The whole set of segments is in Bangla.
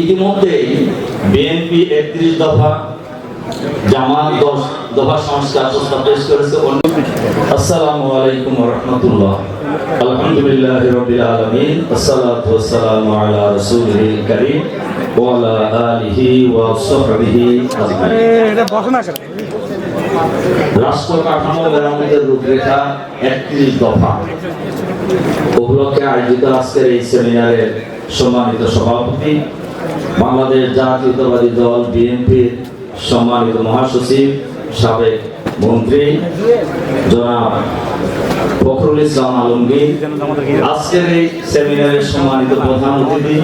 ইতিমধ্যে বিএনপি একত্রিশ দফা, জামাত দশ দফা সংস্কার প্রস্তাব পেশ করেছে। অন্য আসসালামু আলাইকুম রাহমাতুল্লাহ। আলহামদুলিল্লাহ রাব্বিল আলামিন, আসসালাতু আলা আলিহি ওয়া রাষ্ট্র কাঠামো মেরামতের রূপরেখা একত্রিশ দফা। উপলক্ষে আয়োজিত আজকের এই সেমিনারের সম্মানিত সভাপতি বাংলাদেশ জাতীয়তাবাদী দল বিএনপির সম্মানিত মহাসচিব, সাবেক মন্ত্রী জনাব ফখরুল ইসলাম আলমগীর। আজকের এই সেমিনারের সম্মানিত প্রধান অতিথি,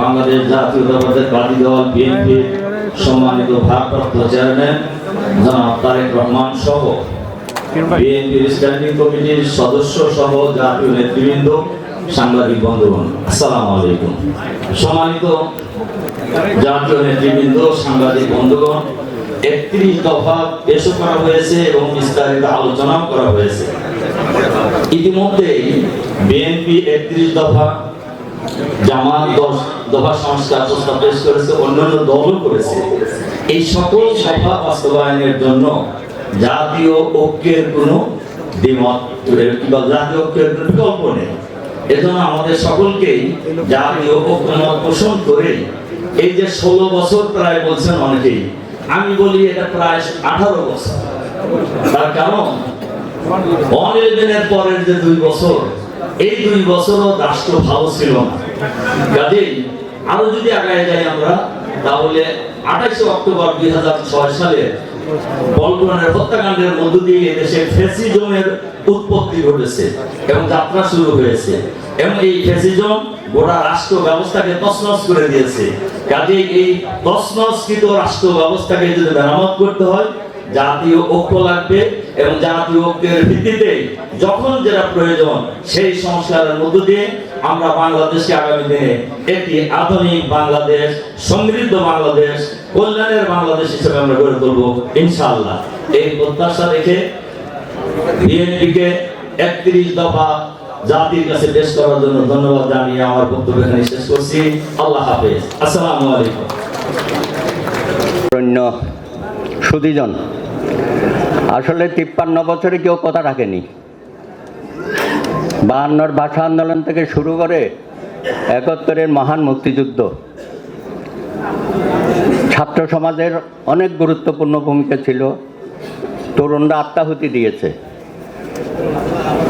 বাংলাদেশ জাতীয়তাবাদী দল বিএনপির সম্মানিত ভারপ্রাপ্ত চেয়ারম্যান জনাব তারেক রহমান সহ। বিএনপির স্ট্যান্ডিং কমিটির সদস্য সহ জাতীয় নেতৃবৃন্দ সাংবাদিক বন্ধুগণ, আসসালামু আলাইকুম। সম্মানিত জাতীয় নেতৃবৃন্দ, সাংবাদিক বন্ধুগণ, একত্রিশ দফা পেশ করা হয়েছে এবং বিস্তারিত আলোচনাও করা হয়েছে। ইতিমধ্যে বিএনপি একত্রিশ দফা, জামাত দশ দফা সংস্কার প্রস্তাব পেশ করেছে, অন্যান্য দলও করেছে। এই সকল সভা বাস্তবায়নের জন্য জাতীয় ঐক্যের কোনো দ্বিমত জাতীয় ঐক্যের কোনো বিকল্প নেই। এজন্য আমাদের সকলকেই জাতীয় ঐক্যমত পোষণ করে এই যে ষোলো বছর প্রায় বলছেন অনেকেই, আমি বলি এটা প্রায় আঠারো বছর। তার কারণ ইলেভেনের পরের যে দুই বছর, এই দুই বছরও রাষ্ট্র ভালো ছিল না। কাজেই আরও যদি আগায় যাই আমরা, তাহলে আঠাশে অক্টোবর দুই হাজার ছয় সালে হত্যাকাণ্ডের মধ্য দিয়ে ফ্যাসিজমের উৎপত্তি ঘটেছে এবং যাত্রা শুরু হয়েছে। এবং এই ফ্যাসিজম গোটা রাষ্ট্র ব্যবস্থাকে তছনছ করে দিয়েছে। কাজে এই তছনছকৃত রাষ্ট্র ব্যবস্থাকে যদি মেরামত করতে হয়, জাতীয় ঐক্য লাগবে এবং জাতীয় ঐক্যের ভিত্তিতে যখন যেটা প্রয়োজন, সেই সংস্কারের মধ্য দিয়ে আমরা বাংলাদেশকে আগামী দিনে একটি আধুনিক বাংলাদেশ, সমৃদ্ধ বাংলাদেশ, কল্যাণের বাংলাদেশ হিসেবে আমরা গড়ে তুলবো, ইনশাআল্লাহ। এই প্রত্যাশা রেখে বিএনপিকে একত্রিশ দফা জাতির কাছে পেশ করার জন্য ধন্যবাদ জানিয়ে আমার বক্তব্য এখানে শেষ করছি। আল্লাহ হাফেজ। আসসালামু আলাইকুম। সুদীজন আসলে তিপ্পান্ন বছরে কেউ কথা রাখেনি। বাহান্নর ভাষা আন্দোলন থেকে শুরু করে একাত্তরের মহান মুক্তিযুদ্ধ। ছাত্র সমাজের অনেক গুরুত্বপূর্ণ ভূমিকা ছিল, তরুণরা আত্মাহুতি দিয়েছে।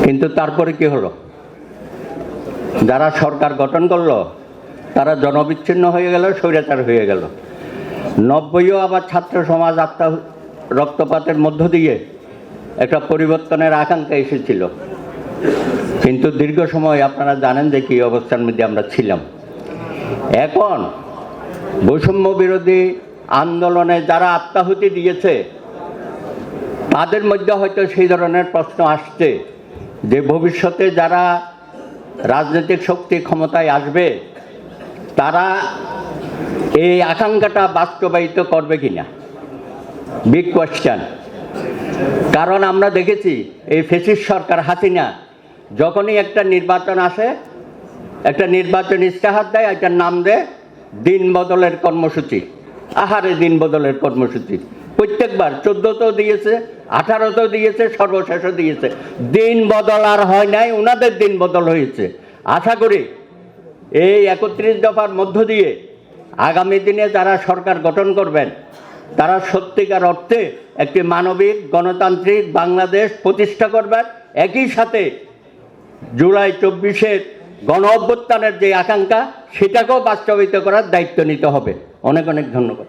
কিন্তু তারপরে কি হলো? যারা সরকার গঠন করল, তারা জনবিচ্ছিন্ন হয়ে গেল, স্বৈরাচার হয়ে গেল। নব্বইও আবার ছাত্র সমাজ আত্মা রক্তপাতের মধ্য দিয়ে একটা পরিবর্তনের আকাঙ্ক্ষা এসেছিল। কিন্তু দীর্ঘ সময় আপনারা জানেন যে কী অবস্থার মধ্যে আমরা ছিলাম। এখন বৈষম্য বিরোধী আন্দোলনে যারা আত্মাহুতি দিয়েছে, তাদের মধ্যে হয়তো সেই ধরনের প্রশ্ন আসছে যে ভবিষ্যতে যারা রাজনৈতিক শক্তি ক্ষমতায় আসবে, তারা এই আকাঙ্ক্ষাটা বাস্তবায়িত করবে কিনা। বিগ কোয়েশ্চেন কারণ আমরা দেখেছি এই ফেসিস সরকার হাসিনা যখনই একটা নির্বাচন আসে, একটা নির্বাচন ইস্তাহার দেয়, একটা নাম দেয়, দিন বদলের কর্মসূচি। আহারে দিন বদলের কর্মসূচি। প্রত্যেকবার চোদ্দতেও দিয়েছে, আঠারোতেও দিয়েছে, সর্বশেষও দিয়েছে। দিন বদল আর হয় নাই ওনাদের দিন বদল হয়েছে। আশা করি এই একত্রিশ দফার মধ্য দিয়ে আগামী দিনে যারা সরকার গঠন করবেন তারা সত্যিকার অর্থে একটি মানবিক গণতান্ত্রিক বাংলাদেশ প্রতিষ্ঠা করবেন। একই সাথে জুলাই চব্বিশের গণ অভ্যুত্থানের যে আকাঙ্ক্ষা, সেটাকেও বাস্তবায়িত করার দায়িত্ব নিতে হবে। অনেক অনেক ধন্যবাদ।